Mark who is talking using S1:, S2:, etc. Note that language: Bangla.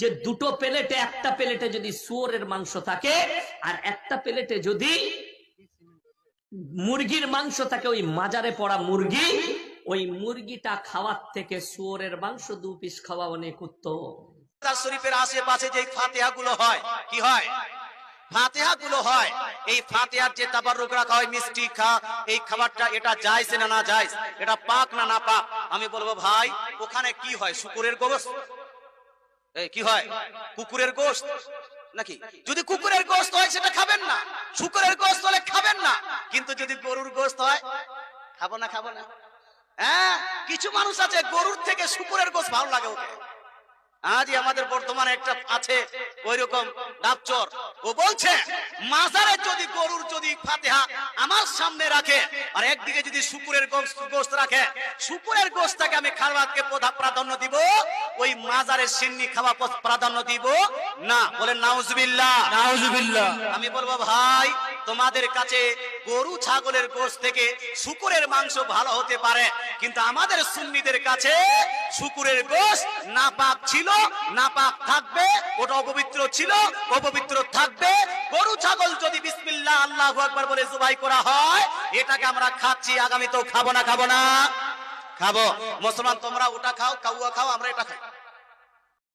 S1: যে দুটো প্লেটে একটা প্লেটে যদি শুয়োরের মাংস থাকে, আর একটা প্লেটে যদি মুরগির মাংস থাকে, ওই মাজারে পড়া মুরগি, ওই মুরগিটা খাওয়ার থেকে শুয়োরের মাংস দু পিস খাওয়া অনেক উত্তম।
S2: শরীফের আশেপাশে যে ফাতেহা গুলো হয়, কি হয়? ফাতেহা গুলো হয়। এই ফাতেহার যে তাবারুক রাখা হয়, মিষ্টি খা, এই খাবারটা এটা যায় না না যায় এটা পাক না না পাক? আমি বলব, ভাই, ওখানে কি হয়? শুকুরের এই কি হয়? কুকুরের গোস্ত? নাকি? যদি কুকুরের গোস্ত হয়, সেটা খাবেন না। শুকুরের গোস্ত হলে খাবেন না। কিন্তু যদি গরুর গোস্ত হয়, খাব না খাব না। হ্যাঁ কিছু মানুষ আছে, গরুর থেকে শুকুরের গোস্ত ভালো লাগে ওকে। আজই আমাদের বর্তমানে একটা আছে ওই রকম ডাবচর। ও বলছে, মাজারে যদি গরুর যদি ফাতেহা আমার সামনে রাখে আর একদিকে যদি শুকুরের গোস্ত রাখে শুকুরের গোস্তটাকে আমি খাওয়াকে প্রধা- প্রাধান্য দিব ওই মাজারের সিন্নি খাওয়া প্রাধান্য দিব। না বলে নাউজুবিল্লাহ।
S3: নাউজুবিল্লাহ।
S2: আমি বলব ভাই তোমাদের কাছে গরু ছাগলের গোশ থেকে শুকুরের মাংস ভালো হতে পারে কিন্তু আমাদের সুন্নিদের কাছে শুকুরের গোশ নাপাক ছিল নাপাক থাকবে ওটা অপবিত্র ছিল অপবিত্র থাকবে ছাগল যদি বিসমিল্লাহ আল্লাহ আকবার বলে জবাই করা হয়, এটাকে আমরা খাচ্ছি আগামী তো খাব না খাব না। খাব। মুসলমান, তোমরা ওটা খাও, কাউয়া খাও, আমরা এটা খাই।